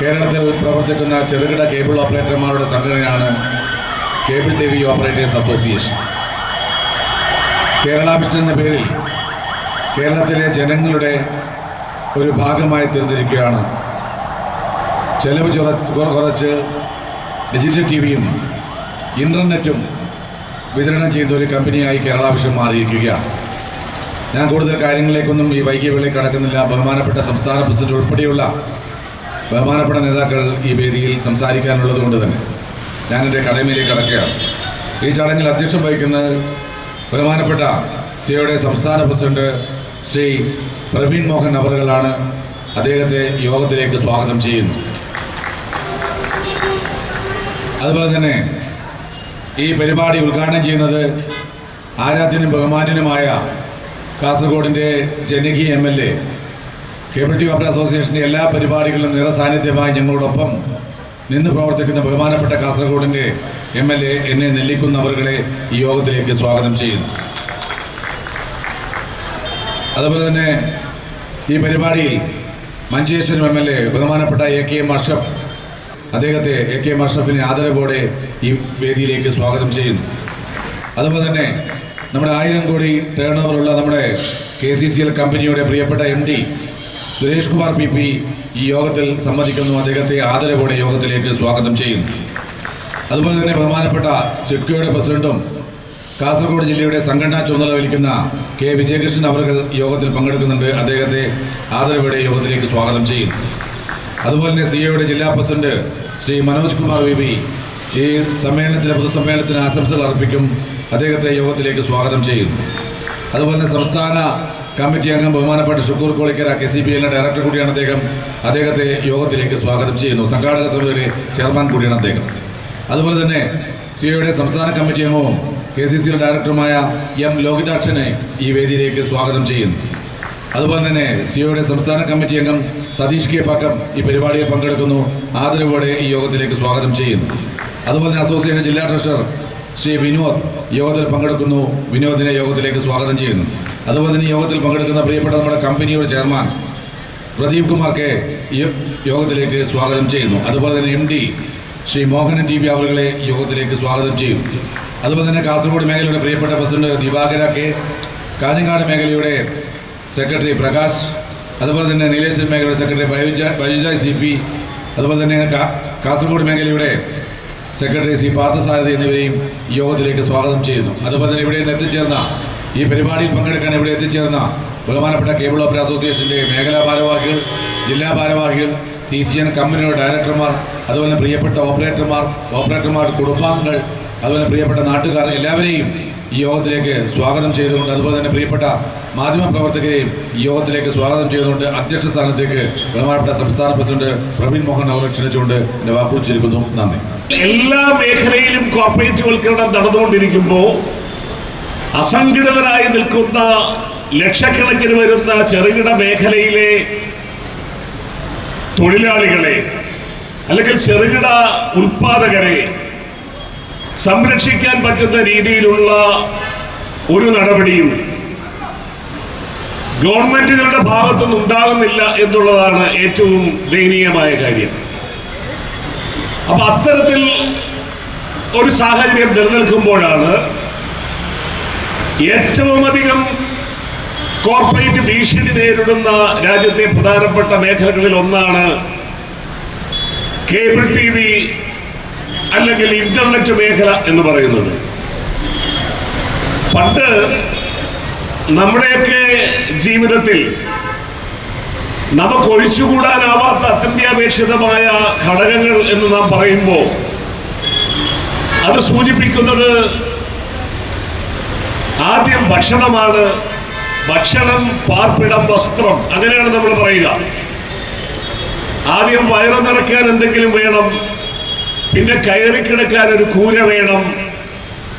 കേരളത്തിൽ പ്രവർത്തിക്കുന്ന ചെറുകിട കേബിൾ ഓപ്പറേറ്റർമാരുടെ സംഘടനയാണ് cable T V operators association. Kerala mission എന്ന പേരിൽ കേരളത്തിലെ ജനങ്ങളുടെ ഒരു ഭാഗമായി തീർന്നിരിക്കുകയാണ്. ചെലവ് കുറച്ച് ഡിജിറ്റൽ ടി വിയും ഇന്റർനെറ്റും വിതരണം ചെയ്യുന്ന ഒരു കമ്പനിയായി കേരള വിഷൻ മാറിയിരിക്കുകയാണ്. ഞാൻ കൂടുതൽ കാര്യങ്ങളിലേക്കൊന്നും ഈ വൈകിയ വേളയിൽ കടക്കുന്നില്ല. ബഹുമാനപ്പെട്ട സംസ്ഥാന പ്രസിഡന്റ് ഉൾപ്പെടെയുള്ള ബഹുമാനപ്പെട്ട നേതാക്കൾ ഈ വേദിയിൽ സംസാരിക്കാനുള്ളത് കൊണ്ട് തന്നെ ഞാൻ എന്റെ കടമയിലേക്ക് കടക്കുകയാണ്. ഈ ചടങ്ങിൽ അധ്യക്ഷം വഹിക്കുന്ന ബഹുമാനപ്പെട്ട സിയുടെ സംസ്ഥാന പ്രസിഡന്റ് ശ്രീ പ്രവീൺ മോഹൻ അവറുകളാണ് അദ്ദേഹത്തെ യോഗത്തിലേക്ക് സ്വാഗതം ചെയ്യുന്നു. അതുപോലെ തന്നെ ഈ പരിപാടി ഉദ്ഘാടനം ചെയ്യുന്നത് ആരാധ്യനും ബഹുമാന്യനുമായ കാസർഗോഡിന്റെ ജനകീയ M L A cable T operator അസോസിയേഷന്റെ എല്ലാ പരിപാടികളിലും നിറസാന്നിധ്യമായി ഞങ്ങളോടൊപ്പം നിന്ന് പ്രവർത്തിക്കുന്ന ബഹുമാനപ്പെട്ട കാസർഗോഡിന്റെ എം എൽ എ എന്നെ നെല്ലിക്കുന്നവരുകളെ ഈ യോഗത്തിലേക്ക് സ്വാഗതം ചെയ്യുന്നു. അതുപോലെ തന്നെ ഈ പരിപാടിയിൽ മഞ്ചേശ്വരം എം എൽ എ ബഹുമാനപ്പെട്ട എ കെ എം അഷ്റഫ് അദ്ദേഹത്തെ എ കെ എം അഷ്റഫിനെ ആദരവോടെ ഈ വേദിയിലേക്ക് സ്വാഗതം ചെയ്യുന്നു. അതുപോലെ തന്നെ നമ്മുടെ ആയിരം കോടി ടേൺ ഓവറുള്ള നമ്മുടെ കെ സി സി എൽ കമ്പനിയുടെ പ്രിയപ്പെട്ട M D Suresh Kumar P P ഈ യോഗത്തിൽ സംബന്ധിക്കുന്നു അദ്ദേഹത്തെ ആദരവോടെ യോഗത്തിലേക്ക് സ്വാഗതം ചെയ്യുന്നു. അതുപോലെ തന്നെ ബഹുമാനപ്പെട്ട സിഡ്കോയുടെ പ്രസിഡന്റും കാസർഗോഡ് ജില്ലയുടെ സംഘടനാ ചുമതല വഹിക്കുന്ന കെ വിജയകൃഷ്ണൻ അവർ യോഗത്തിൽ പങ്കെടുക്കുന്നുണ്ട്. അദ്ദേഹത്തെ ആദരവോടെ യോഗത്തിലേക്ക് സ്വാഗതം ചെയ്യുന്നു. അതുപോലെ തന്നെ സിഒയുടെ ജില്ലാ president Shri Manoj Kumar V B ഈ സമ്മേളനത്തിന് പൊതുസമ്മേളനത്തിന് ആശംസകൾ അർപ്പിക്കും. അദ്ദേഹത്തെ യോഗത്തിലേക്ക് സ്വാഗതം ചെയ്യുന്നു. അതുപോലെ തന്നെ സംസ്ഥാന കമ്മിറ്റി അംഗം ബഹുമാനപ്പെട്ട Shukkoor Kolikkara K C B എല്ലിന്റെ ഡയറക്ടർ കൂടിയാണ് അദ്ദേഹം. അദ്ദേഹത്തെ യോഗത്തിലേക്ക് സ്വാഗതം ചെയ്യുന്നു. സംഘാടക സമിതിയുടെ ചെയർമാൻ കൂടിയാണ് അദ്ദേഹം. അതുപോലെ തന്നെ സി ഒയുടെ സംസ്ഥാന കമ്മിറ്റി അംഗവും കെ സി സിയുടെ ഡയറക്ടറുമായ എം ലോകിതാക്ഷനെ ഈ വേദിയിലേക്ക് സ്വാഗതം ചെയ്യുന്നു. അതുപോലെ തന്നെ സി ഒയുടെ സംസ്ഥാന കമ്മിറ്റി അംഗം സതീഷ് കെ പാക്കം ഈ പരിപാടിയിൽ പങ്കെടുക്കുന്നു. ആദരവോടെ ഈ യോഗത്തിലേക്ക് സ്വാഗതം ചെയ്യുന്നു. അതുപോലെ തന്നെ അസോസിയേഷൻ ജില്ലാ ട്രഷറർ ശ്രീ വിനോദ് യോഗത്തിൽ പങ്കെടുക്കുന്നു. വിനോദിനെ യോഗത്തിലേക്ക് സ്വാഗതം ചെയ്യുന്നു. അതുപോലെ തന്നെ യോഗത്തിൽ പങ്കെടുക്കുന്ന പ്രിയപ്പെട്ട നമ്മുടെ കമ്പനിയുടെ ചെയർമാൻ പ്രദീപ് കുമാർ കെ യോഗത്തിലേക്ക് സ്വാഗതം ചെയ്യുന്നു. അതുപോലെ തന്നെ M D Shri Mohanan T V അവരുകളെ യോഗത്തിലേക്ക് സ്വാഗതം ചെയ്യും അതുപോലെ തന്നെ കാസർഗോഡ് മേഖലയുടെ പ്രിയപ്പെട്ട പ്രസിഡന്റ് ദിവാകര കെ. കാഞ്ഞങ്ങാട് മേഖലയുടെ സെക്രട്ടറി പ്രകാശ് അതുപോലെ തന്നെ നീലേശ്വരം മേഖലയുടെ സെക്രട്ടറി ബൈജ ബൈജായ് സി പി അതുപോലെ തന്നെ കാസർഗോഡ് മേഖലയുടെ സെക്രട്ടറി സി പാർത്ഥസാരഥി എന്നിവരെയും യോഗത്തിലേക്ക് സ്വാഗതം ചെയ്യുന്നു. അതുപോലെ തന്നെ ഇവിടെ നിന്ന് എത്തിച്ചേർന്ന ഈ പരിപാടിയിൽ പങ്കെടുക്കാൻ ഇവിടെ എത്തിച്ചേർന്ന ബഹുമാനപ്പെട്ട കേബിൾ ഓപ്പറേറ്റർ അസോസിയേഷന്റെ മേഖലാ ഭാരവാഹികൾ ജില്ലാ ഭാരവാഹികൾ സി സി എൻ കമ്പനിയുടെ ഡയറക്ടർമാർ അതുപോലെ പ്രിയപ്പെട്ട ഓപ്പറേറ്റർമാർ ഓപ്പറേറ്റർമാരുടെ കുടുംബാംഗങ്ങൾ അതുപോലെ പ്രിയപ്പെട്ട നാട്ടുകാർ എല്ലാവരെയും ഈ യോഗത്തിലേക്ക് സ്വാഗതം ചെയ്തുകൊണ്ട് അതുപോലെ തന്നെ പ്രിയപ്പെട്ട മാധ്യമപ്രവർത്തകരെയും ഈ യോഗത്തിലേക്ക് സ്വാഗതം ചെയ്തുകൊണ്ട് അധ്യക്ഷ സ്ഥാനത്തേക്ക് ബഹുമാനപ്പെട്ട സംസ്ഥാന പ്രസിഡന്റ് പ്രവീൺ മോഹൻ അവരെ ക്ഷണിച്ചുകൊണ്ട് വാക്കുകൾ നന്ദി. എല്ലാ മേഖലയിലും കോർപ്പറേറ്റ് വൽക്കരണം നടന്നുകൊണ്ടിരിക്കുമ്പോൾ അസംഘടിതരായി നിൽക്കുന്ന ലക്ഷക്കണക്കിന് വരുന്ന ചെറുകിട മേഖലയിലെ തൊഴിലാളികളെ അല്ലെങ്കിൽ ചെറുകിട ഉൽപാദകരെ സംരക്ഷിക്കാൻ പറ്റുന്ന രീതിയിലുള്ള ഒരു നടപടിയും ഗവൺമെന്റുകളുടെ ഭാഗത്തുനിന്ന് ഉണ്ടാകുന്നില്ല എന്നുള്ളതാണ് ഏറ്റവും ദയനീയമായ കാര്യം. അപ്പൊ അത്തരത്തിൽ ഒരു സാഹചര്യം നിലനിൽക്കുമ്പോഴാണ് ഏറ്റവും അധികം കോർപ്പറേറ്റ് ഭീഷണി നേരിടുന്ന രാജ്യത്തെ പ്രധാനപ്പെട്ട മേഖലകളിൽ ഒന്നാണ് കേബിൾ ടി വി അല്ലെങ്കിൽ ഇന്റർനെറ്റ് മേഖല എന്ന് പറയുന്നത്. പണ്ട് നമ്മുടെയൊക്കെ ജീവിതത്തിൽ നമുക്ക് ഒഴിച്ചുകൂടാനാവാത്ത അത്യന്താപേക്ഷിതമായ ഘടകങ്ങൾ എന്ന് നാം പറയുമ്പോൾ അത് സൂചിപ്പിക്കുന്നത് ആദ്യം ഭക്ഷണമാണ്. ഭക്ഷണം പാർപ്പിടം വസ്ത്രം. അങ്ങനെയാണ് നമ്മൾ പറയുക. ആദ്യം വയറ് നിറയ്ക്കാൻ എന്തെങ്കിലും വേണം. പിന്നെ കയറി കിടക്കാൻ ഒരു കൂര വേണം.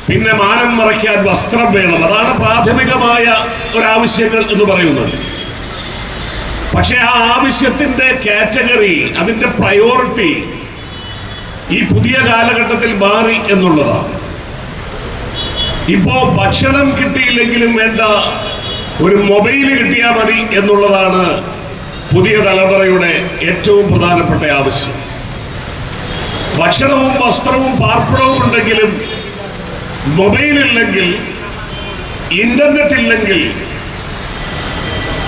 പിന്നെ മാനം മറയ്ക്കാൻ വസ്ത്രം വേണം. അതാണ് പ്രാഥമികമായ ഒരാവശ്യങ്ങൾ എന്ന് പറയുന്നത്. പക്ഷെ ആ ആവശ്യത്തിന്റെ കാറ്റഗറി അതിന്റെ പ്രയോറിറ്റി ഈ പുതിയ കാലഘട്ടത്തിൽ മാറി എന്നുള്ളതാണ്. ഇപ്പോ ഭക്ഷണം കിട്ടിയില്ലെങ്കിലും വേണ്ട ഒരു മൊബൈൽ കിട്ടിയാൽ മതി എന്നുള്ളതാണ് പുതിയ തലമുറയുടെ ഏറ്റവും പ്രധാനപ്പെട്ട ആവശ്യം. ഭക്ഷണവും വസ്ത്രവും പാർപ്പിടവും ഉണ്ടെങ്കിലും മൊബൈൽ ഇല്ലെങ്കിൽ ഇന്റർനെറ്റ് ഇല്ലെങ്കിൽ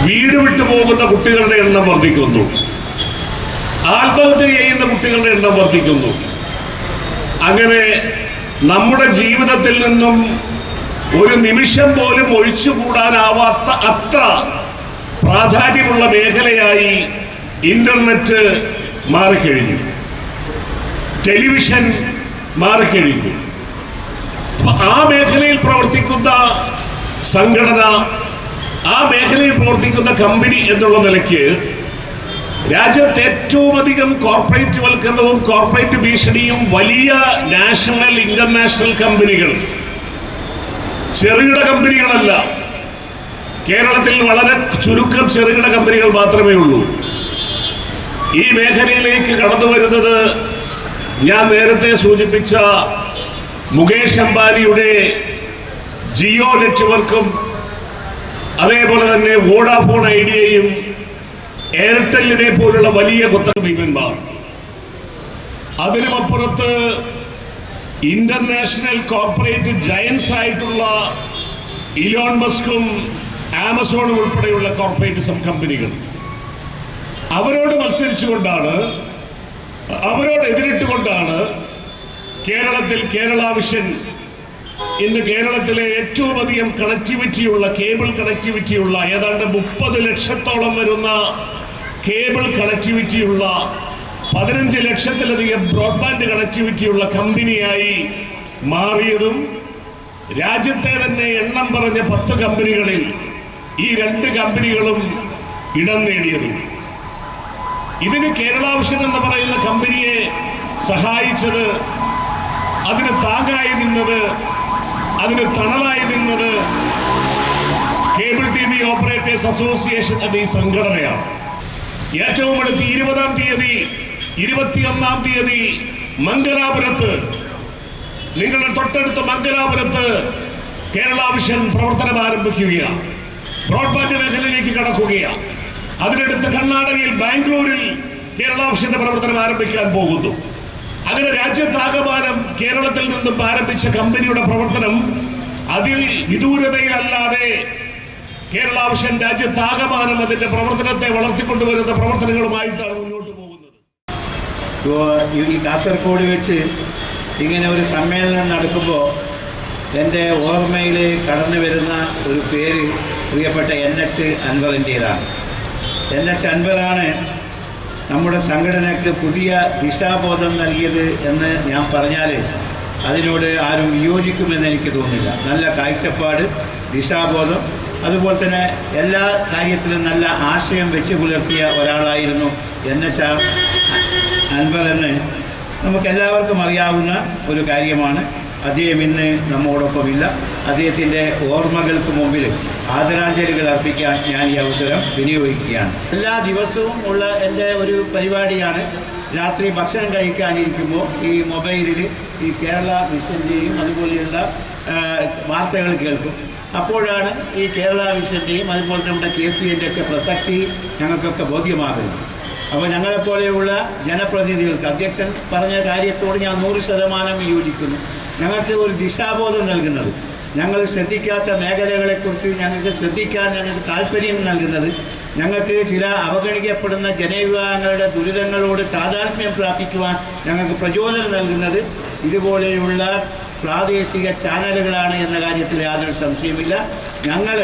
വീട് വിട്ടു പോകുന്ന കുട്ടികളുടെ എണ്ണം വർദ്ധിക്കുന്നു. ആത്മഹത്യ ചെയ്യുന്ന കുട്ടികളുടെ എണ്ണം വർദ്ധിക്കുന്നു. അങ്ങനെ നമ്മുടെ ജീവിതത്തിൽ നിന്നും ഒരു നിമിഷം പോലും ഒഴിച്ചുകൂടാനാവാത്ത അത്ര പ്രാധാന്യമുള്ള മേഖലയായി ഇന്റർനെറ്റ് മാറിക്കഴിഞ്ഞു. ടെലിവിഷൻ മാറിക്കഴിഞ്ഞു. ആ മേഖലയിൽ പ്രവർത്തിക്കുന്ന സംഘടന ആ മേഖലയിൽ പ്രവർത്തിക്കുന്ന കമ്പനി എന്നുള്ള നിലയ്ക്ക് രാജ്യത്ത് ഏറ്റവും അധികം കോർപ്പറേറ്റ് വൽക്കരണവും കോർപ്പറേറ്റ് ഭീഷണിയും വലിയ നാഷണൽ ഇന്റർനാഷണൽ കമ്പനികൾ ചെറുകിട കമ്പനികളല്ല കേരളത്തിൽ വളരെ ചുരുക്കം ചെറുകിട കമ്പനികൾ മാത്രമേ ഉള്ളൂ. ഈ മേഖലയിലേക്ക് കടന്നു വരുന്നത് ഞാൻ നേരത്തെ സൂചിപ്പിച്ച മുകേഷ് അംബാനിയുടെ ജിയോ നെറ്റ്വർക്കും അതേപോലെ തന്നെ വോഡാഫോൺ ഐഡിയയും എയർടെല്ലിനെ പോലുള്ള വലിയ കുത്തക ഭീമന്മാർ. അതിനുമപ്പുറത്ത് ഇന്റർനാഷണൽ കോർപ്പറേറ്റ് ജയൻസ് ആയിട്ടുള്ള ഇലോൺ മസ്കും ആമസോണും ഉൾപ്പെടെയുള്ള കോർപ്പറേറ്റ് കമ്പനികൾ. അവരോട് മത്സരിച്ചുകൊണ്ടാണ് അവരോട് എതിരിട്ടുകൊണ്ടാണ് കേരളത്തിൽ കേരള വിഷൻ ഇന്ന് കേരളത്തിലെ ഏറ്റവും അധികം കണക്ടിവിറ്റിയുള്ള കേബിൾ കണക്ടിവിറ്റിയുള്ള ഏതാണ്ട് മുപ്പത് ലക്ഷത്തോളം വരുന്ന കേബിൾ കണക്ടിവിറ്റിയുള്ള പതിനഞ്ച് ലക്ഷത്തിലധികം ബ്രോഡ്ബാൻഡ് കണക്ടിവിറ്റിയുള്ള കമ്പനിയായി മാറിയതും രാജ്യത്തെ തന്നെ എണ്ണം പറഞ്ഞ പത്ത് കമ്പനികളിൽ ഈ രണ്ട് കമ്പനികളും ഇടം നേടിയതും. ഇതിന് കേരള വിഷൻ എന്ന് പറയുന്ന കമ്പനിയെ സഹായിച്ചത് അതിന് താങ്ങായി നിന്നത് അതിന് തണലായി നിന്നത് cable T V operators association എന്ന ഈ സംഘടനയാണ്. ഏറ്റവും അടുത്ത് ഇരുപതാം തീയതി ഇരുപത്തിയൊന്നാം തീയതി മംഗലാപുരത്ത് നിങ്ങളുടെ തൊട്ടടുത്ത് മംഗലാപുരത്ത് കേരള മിഷൻ പ്രവർത്തനം ആരംഭിക്കുകയാണ്. ബ്രോഡ്ബാൻഡ് മേഖലയിലേക്ക് കടക്കുകയാണ്. അതിനടുത്ത് കർണാടകയിൽ ബാംഗ്ലൂരിൽ കേരള മിഷന്റെ പ്രവർത്തനം ആരംഭിക്കാൻ പോകുന്നു. അങ്ങനെ രാജ്യത്താകമാനം കേരളത്തിൽ നിന്നും ആരംഭിച്ച കമ്പനിയുടെ പ്രവർത്തനം അതിൽ വിദൂരതയിലല്ലാതെ കേരള വിഷൻ രാജ്യത്താകമാനം അതിന്റെ പ്രവർത്തനത്തെ വളർത്തിക്കൊണ്ടുവരുന്ന പ്രവർത്തനങ്ങളുമായിട്ടാണ് മുന്നോട്ട് പോകുന്നത്. ഈ കാസർഗോഡ് വെച്ച് ഇങ്ങനെ ഒരു സമ്മേളനം നടക്കുമ്പോൾ എന്റെ ഓർമ്മയിൽ കടന്നു വരുന്ന ഒരു പേര് പ്രിയപ്പെട്ട എൻ എച്ച് അൻപതിന്റെതാണ് എൻ എച്ച് അൻപതാണ് നമ്മുടെ സംഘടനയ്ക്ക് പുതിയ ദിശാബോധം നൽകിയത് എന്ന് ഞാൻ പറഞ്ഞാൽ അതിനോട് ആരും വിയോജിക്കുമെന്ന് എനിക്ക് തോന്നുന്നില്ല. നല്ല കാഴ്ചപ്പാട് ദിശാബോധം അതുപോലെ തന്നെ എല്ലാ കാര്യത്തിലും നല്ല ആശയം വെച്ച് പുലർത്തിയ ഒരാളായിരുന്നു എൻ എച്ച് അൻവർ എന്ന്. നമുക്ക് എല്ലാവർക്കും അറിയാവുന്ന ഒരു കാര്യമാണ്. അദ്ദേഹം ഇന്ന് നമ്മോടൊപ്പമില്ല. അദ്ദേഹത്തിന്റെ ഓർമ്മകൾക്ക് മുമ്പിൽ ആദരാഞ്ജലികൾ അർപ്പിക്കാൻ ഞാൻ ഈ അവസരം വിനിയോഗിക്കുകയാണ്. എല്ലാ ദിവസവും ഉള്ള എന്റെ ഒരു പരിപാടിയാണ്. രാത്രി ഭക്ഷണം കഴിക്കാനിരിക്കുമ്പോൾ ഈ മൊബൈലിൽ ഈ കേരള മിഷന്റെയും അതുപോലെയുള്ള വാർത്തകൾ കേൾക്കും. അപ്പോഴാണ് ഈ കേരള വിഷന്റെയും അതുപോലെ നമ്മുടെ കെ സി എന്റെ ഒക്കെ പ്രസക്തി ഞങ്ങൾക്കൊക്കെ ബോധ്യമാകുന്നത്. അപ്പോൾ ഞങ്ങളെപ്പോലെയുള്ള ജനപ്രതിനിധികൾക്ക് അധ്യക്ഷൻ പറഞ്ഞ കാര്യത്തോട് ഞാൻ നൂറ് ശതമാനം യോജിക്കുന്നു. ഞങ്ങൾക്ക് ഒരു ദിശാബോധം നൽകുന്നത് ഞങ്ങൾ ശ്രദ്ധിക്കാത്ത മേഖലകളെക്കുറിച്ച് ഞങ്ങൾക്ക് ശ്രദ്ധിക്കാൻ ഞങ്ങൾക്ക് താല്പര്യം നൽകുന്നത് ഞങ്ങൾക്ക് ചില അവഗണിക്കപ്പെടുന്ന ജനവിഭാഗങ്ങളുടെ ദുരിതങ്ങളോട് താതാത്മ്യം പ്രാപിക്കുവാൻ ഞങ്ങൾക്ക് പ്രചോദനം നൽകുന്നത് ഇതുപോലെയുള്ള പ്രാദേശിക ചാനലുകളാണ് എന്ന കാര്യത്തിൽ യാതൊരു സംശയമില്ല ഞങ്ങൾ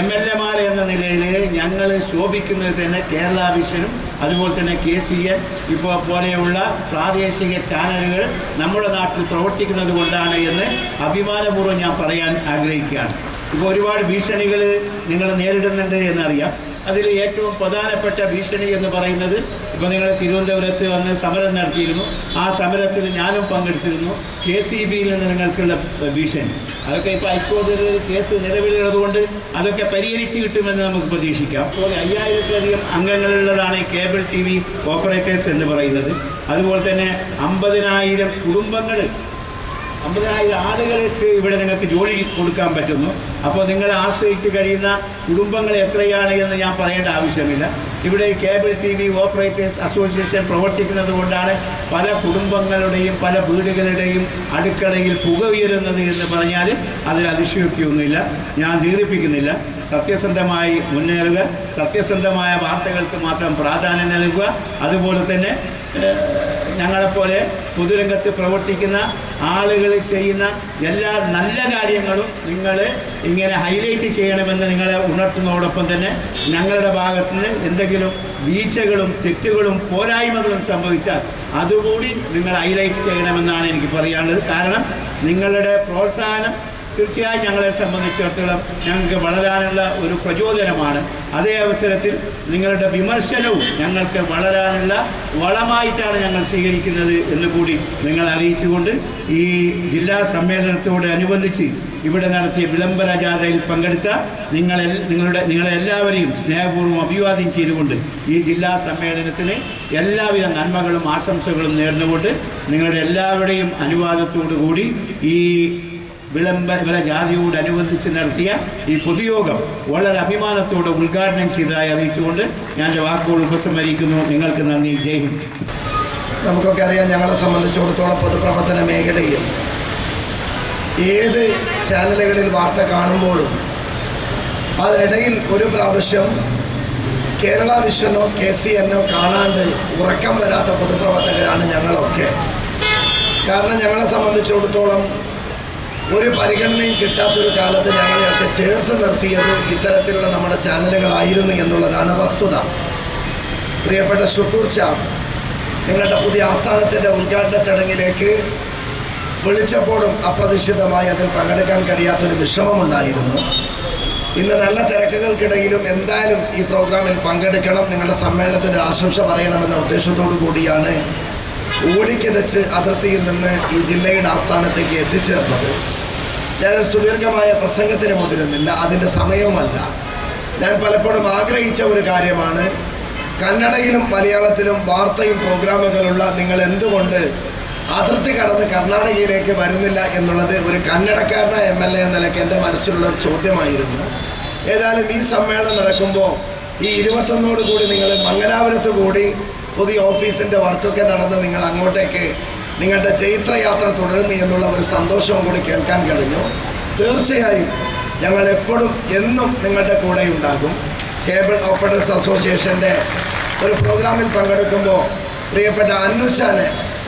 എം എൽ എമാർ എന്ന നിലയിൽ ഞങ്ങൾ ശോഭിക്കുന്നത് തന്നെ കേരള വിഷനും അതുപോലെ തന്നെ കെ സി എൻ ഇപ്പോൾ പോലെയുള്ള പ്രാദേശിക ചാനലുകൾ നമ്മുടെ നാട്ടിൽ പ്രവർത്തിക്കുന്നത് കൊണ്ടാണ് എന്ന് അഭിമാനപൂർവം ഞാൻ പറയാൻ ആഗ്രഹിക്കുകയാണ്. ഇപ്പോൾ ഒരുപാട് ഭീഷണികൾ നിങ്ങൾ നേരിടുന്നുണ്ട് എന്നറിയാം. അതിൽ ഏറ്റവും പ്രധാനപ്പെട്ട ഭീഷണി എന്ന് പറയുന്നത് ഇപ്പോൾ നിങ്ങൾ തിരുവനന്തപുരത്ത് വന്ന് സമരം നടത്തിയിരുന്നു. ആ സമരത്തിൽ ഞാനും പങ്കെടുത്തിരുന്നു. കെ സി ബിയിൽ നിന്ന് നിങ്ങൾക്കുള്ള ഭീഷണി. അതൊക്കെ ഇപ്പോൾ ഹൈക്കോടതിയിൽ കേസ് നിലവിലുള്ളതുകൊണ്ട് അതൊക്കെ പരിഹരിച്ച് കിട്ടുമെന്ന് നമുക്ക് പ്രതീക്ഷിക്കാം. അതുപോലെ അയ്യായിരത്തിലധികം അംഗങ്ങളുള്ളതാണ് കേബിൾ ടി വി ഓപ്പറേറ്റേഴ്സ് എന്ന് പറയുന്നത്. അതുപോലെ തന്നെ അമ്പതിനായിരം കുടുംബങ്ങൾ അമ്പതിനായിരം ആളുകൾക്ക് ഇവിടെ നിങ്ങൾക്ക് ജോലി കൊടുക്കാൻ പറ്റുന്നു. അപ്പോൾ നിങ്ങളെ ആശ്രയിച്ച് കഴിയുന്ന കുടുംബങ്ങൾ എത്രയാണ് എന്ന് ഞാൻ പറയേണ്ട ആവശ്യമില്ല. ഇവിടെ cable T V operators association പ്രവർത്തിക്കുന്നത് കൊണ്ടാണ് പല കുടുംബങ്ങളുടെയും പല വീടുകളുടെയും അടുക്കളയിൽ പുക ഉയരുന്നത് എന്ന് പറഞ്ഞാൽ അതിൽ അതിശയോക്തിയൊന്നുമില്ല. ഞാൻ ദീർഘിപ്പിക്കുന്നില്ല സത്യസന്ധമായി മുന്നേറുക. സത്യസന്ധമായ വാർത്തകൾക്ക് മാത്രം പ്രാധാന്യം നൽകുക. അതുപോലെ തന്നെ ഞങ്ങളെപ്പോലെ പൊതുരംഗത്ത് പ്രവർത്തിക്കുന്ന ആളുകൾ ചെയ്യുന്ന എല്ലാ നല്ല കാര്യങ്ങളും നിങ്ങൾ ഇങ്ങനെ ഹൈലൈറ്റ് ചെയ്യണമെന്ന് നിങ്ങളെ ഉണർത്തുന്നതോടൊപ്പം തന്നെ ഞങ്ങളുടെ ഭാഗത്ത് നിന്ന് എന്തെങ്കിലും വീഴ്ചകളും തെറ്റുകളും പോരായ്മകളും സംഭവിച്ചാൽ അതുകൂടി നിങ്ങൾ ഹൈലൈറ്റ് ചെയ്യണമെന്നാണ് എനിക്ക് പറയാനുള്ളത്. കാരണം നിങ്ങളുടെ പ്രോത്സാഹനം തീർച്ചയായും ഞങ്ങളെ സംബന്ധിച്ചിടത്തോളം ഞങ്ങൾക്ക് വളരാനുള്ള ഒരു പ്രചോദനമാണ്. അതേ അവസരത്തിൽ നിങ്ങളുടെ വിമർശനവും ഞങ്ങൾക്ക് വളരാനുള്ള വളമായിട്ടാണ് ഞങ്ങൾ സ്വീകരിക്കുന്നത് എന്ന് കൂടി നിങ്ങൾ അറിയിച്ചുകൊണ്ട് ഈ ജില്ലാ സമ്മേളനത്തോടനുബന്ധിച്ച് ഇവിടെ നടത്തിയ വിളംബര ജാഥയിൽ പങ്കെടുത്ത നിങ്ങളെ നിങ്ങളുടെ നിങ്ങളെ എല്ലാവരെയും സ്നേഹപൂർവം അഭിവാദ്യം ചെയ്തുകൊണ്ട് ഈ ജില്ലാ സമ്മേളനത്തിന് എല്ലാവിധ നന്മകളും ആശംസകളും നേർന്നുകൊണ്ട് നിങ്ങളുടെ എല്ലാവരുടെയും അനുവാദത്തോടു കൂടി ഈ വിളംബര ജാതിയോടനുബന്ധിച്ച് നടത്തിയ ഈ പൊതുയോഗം വളരെ അഭിമാനത്തോടെ ഉദ്ഘാടനം ചെയ്തതായി അറിയിച്ചുകൊണ്ട് ഞാൻ എന്റെ വാക്കുകൾ ഉപസംഹരിക്കുന്നു. നിങ്ങൾക്ക് നന്ദി. ജയ് ഹിന്ദ്. നമുക്കൊക്കെ അറിയാം ഞങ്ങളെ സംബന്ധിച്ചിടത്തോളം പൊതുപ്രവർത്തന മേഖലയിൽ ഏത് ചാനലുകളിൽ വാർത്ത കാണുമ്പോഴും അതിനിടയിൽ ഒരു പ്രാവശ്യം കേരള വിഷനോ കെ സി എന്നോ കാണാണ്ട് ഉറക്കം വരാത്ത പൊതുപ്രവർത്തകരാണ് ഞങ്ങളൊക്കെ. കാരണം ഞങ്ങളെ സംബന്ധിച്ചിടത്തോളം ഒരു പരിഗണനയും കിട്ടാത്തൊരു കാലത്ത് ഞങ്ങളെയൊക്കെ ചേർത്ത് നിർത്തിയത് ഇത്തരത്തിലുള്ള നമ്മുടെ ചാനലുകളായിരുന്നു എന്നുള്ളതാണ് വസ്തുത. പ്രിയപ്പെട്ട ഷുക്കൂർ ചാ നിങ്ങളുടെ പുതിയ ആസ്ഥാനത്തിന്റെ ഉദ്ഘാടന ചടങ്ങിലേക്ക് വിളിച്ചപ്പോഴും അപ്രതീക്ഷിതമായി അതിൽ പങ്കെടുക്കാൻ കഴിയാത്തൊരു വിഷമമുണ്ടായിരുന്നു. ഇന്ന് നല്ല തിരക്കുകൾക്കിടയിലും എന്തായാലും ഈ പ്രോഗ്രാമിൽ പങ്കെടുക്കണം നിങ്ങളുടെ സമ്മേളനത്തിന് ആശംസ പറയണമെന്ന ഉദ്ദേശത്തോടു കൂടിയാണ് ഓടിക്കിതച്ച് അതിർത്തിയിൽ നിന്ന് ഈ ജില്ലയുടെ ആസ്ഥാനത്തേക്ക് എത്തിച്ചേർന്നത്. ഞാൻ സുദീർഘമായ പ്രസംഗത്തിന് മുതിരുന്നില്ല അതിന്റെ സമയവുമല്ല ഞാൻ പലപ്പോഴും ആഗ്രഹിച്ച ഒരു കാര്യമാണ് കന്നഡയിലും മലയാളത്തിലും വാർത്തയും പ്രോഗ്രാമുകളുള്ള നിങ്ങൾ എന്തുകൊണ്ട് അതിർത്തി കടന്ന് കർണാടകയിലേക്ക് വരുന്നില്ല എന്നുള്ളത് ഒരു കന്നഡക്കാരനായ എം എൽ എ എന്ന നിലയ്ക്ക് എന്റെ മനസ്സിലുള്ള ചോദ്യമായിരുന്നു. ഏതായാലും ഈ സമ്മേളനം നടക്കുമ്പോൾ ഈ ഇരുപത്തൊന്നോട് കൂടി നിങ്ങൾ മംഗലാപുരത്ത് കൂടി പുതിയ ഓഫീസിന്റെ വർക്കൊക്കെ നടന്ന് നിങ്ങൾ അങ്ങോട്ടേക്ക് നിങ്ങളുടെ ചൈത്രയാത്ര തുടരുന്നു എന്നുള്ള ഒരു സന്തോഷവും കൂടി കേൾക്കാൻ കഴിഞ്ഞു. തീർച്ചയായും ഞങ്ങൾ എപ്പോഴും എന്നും നിങ്ങളുടെ കൂടെ ഉണ്ടാകും. കേബിൾ ഓപ്പറേറ്റേഴ്സ് അസോസിയേഷന്റെ ഒരു പ്രോഗ്രാമിൽ പങ്കെടുക്കുമ്പോൾ പ്രിയപ്പെട്ട അന്നുച്ചാനെ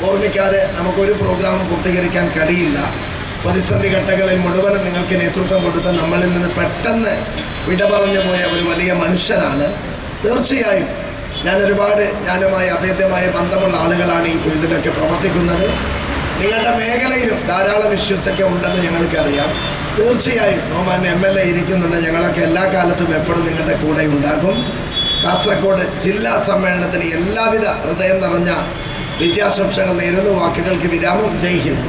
ഓർമ്മിക്കാതെ നമുക്കൊരു പ്രോഗ്രാമും പൂർത്തീകരിക്കാൻ കഴിയില്ല. പ്രതിസന്ധി ഘട്ടങ്ങളിൽ മുഴുവനും നിങ്ങൾക്ക് നേതൃത്വം കൊടുത്ത നമ്മളിൽ നിന്ന് പെട്ടെന്ന് വിട പറഞ്ഞു പോയ ഒരു വലിയ മനുഷ്യനാണ്. തീർച്ചയായും ഞാൻ ഒരുപാട് ഞാനുമായി അഭേദ്യമായ ബന്ധമുള്ള ആളുകളാണ് ഈ ഫീൽഡിലൊക്കെ പ്രവർത്തിക്കുന്നത്. നിങ്ങളുടെ മേഖലയിലും ധാരാളം ഇഷ്യൂസ് ഒക്കെ ഉണ്ടെന്ന് ഞങ്ങൾക്കറിയാം. തീർച്ചയായും നോമാൻ എം എൽ എ ഇരിക്കുന്നുണ്ട്. ഞങ്ങളൊക്കെ എല്ലാ കാലത്തും എപ്പോഴും നിങ്ങളുടെ കൂടെ ഉണ്ടാകും. കാസർഗോഡ് ജില്ലാ സമ്മേളനത്തിന് എല്ലാവിധ ഹൃദയം നിറഞ്ഞ വിജയാശംസകൾ നേരുന്നു. വാക്കുകൾക്ക് വിരാമം. ജയ്